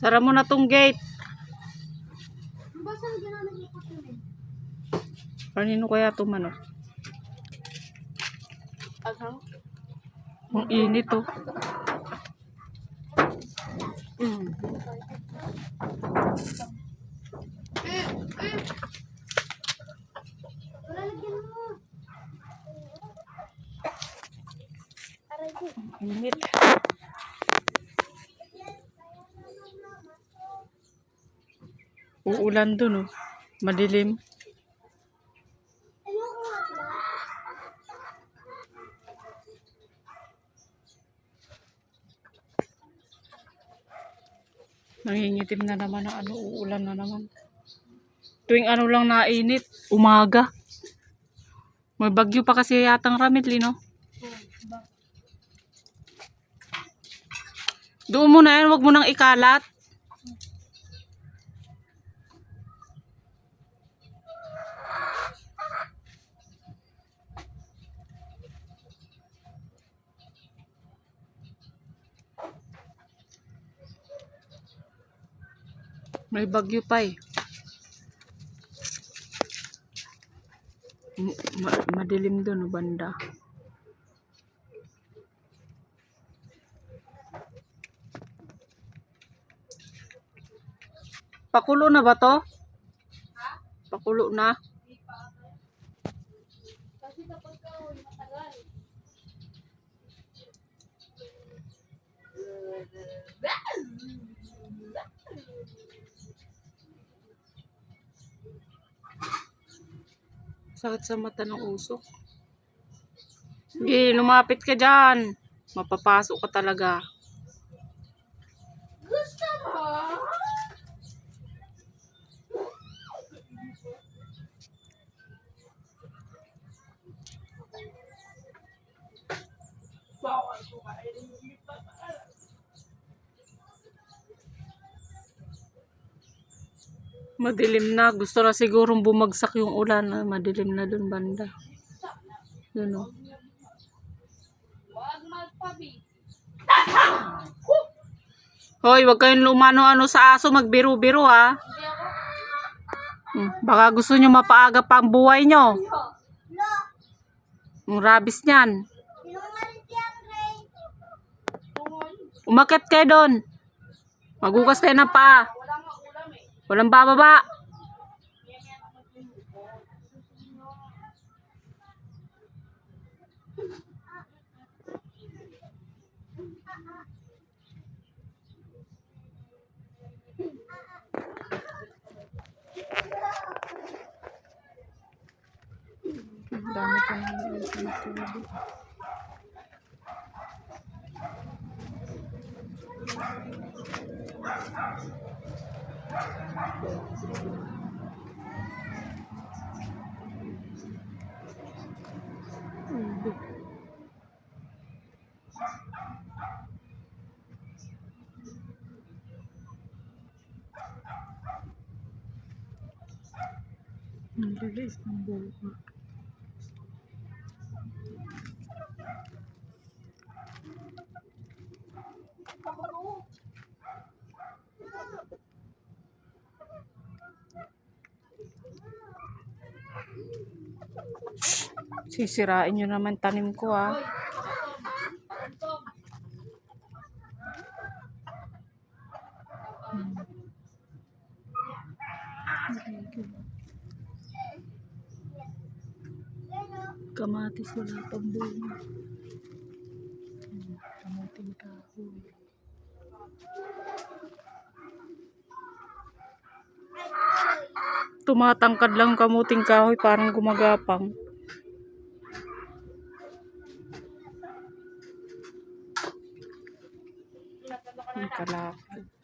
Sara mo na tong gate. Kanino kaya to manok? Ang init oh. Mm. Init. Uulan dun oh. Madilim. Nangingitim na naman ang ano, uulan na naman. Tuwing ano lang nainit, umaga. May bagyo pa kasi yatang ramit, no? Doon mo na yan, wag mo nang ikalat. May bagyo pa eh. Ma- madilim doon, oh, banda. Pakulo na ba to? Pakulo na? Kasi kapag Sakit sa mata ng usok. Sige, lumapit ka dyan. Mapapasok ka talaga. Gusto mo? Madilim na. Gusto na sigurong bumagsak yung ulan. Ah, Madilim na dun banda. Yun oh. o. Magpabi. Hoy, wag kayong lumano-ano sa aso. Magbiru-biru ha. Hmm, Baka gusto nyo mapaaga pa ang buhay nyo. Lo. Yung rabies niyan. Umakit kayo doon. Magugas kayo ng paa. Wala nga ulam eh. Walang bababa. Dami tubig. Ubi. Ang lilis ng Sisirain nyo naman tanim ko ah. Kamatis wala pang bunga. Hmm, Kamuting kahoy. Tumatangkad lang kamuting kahoy parang gumagapang. Ang kalaki.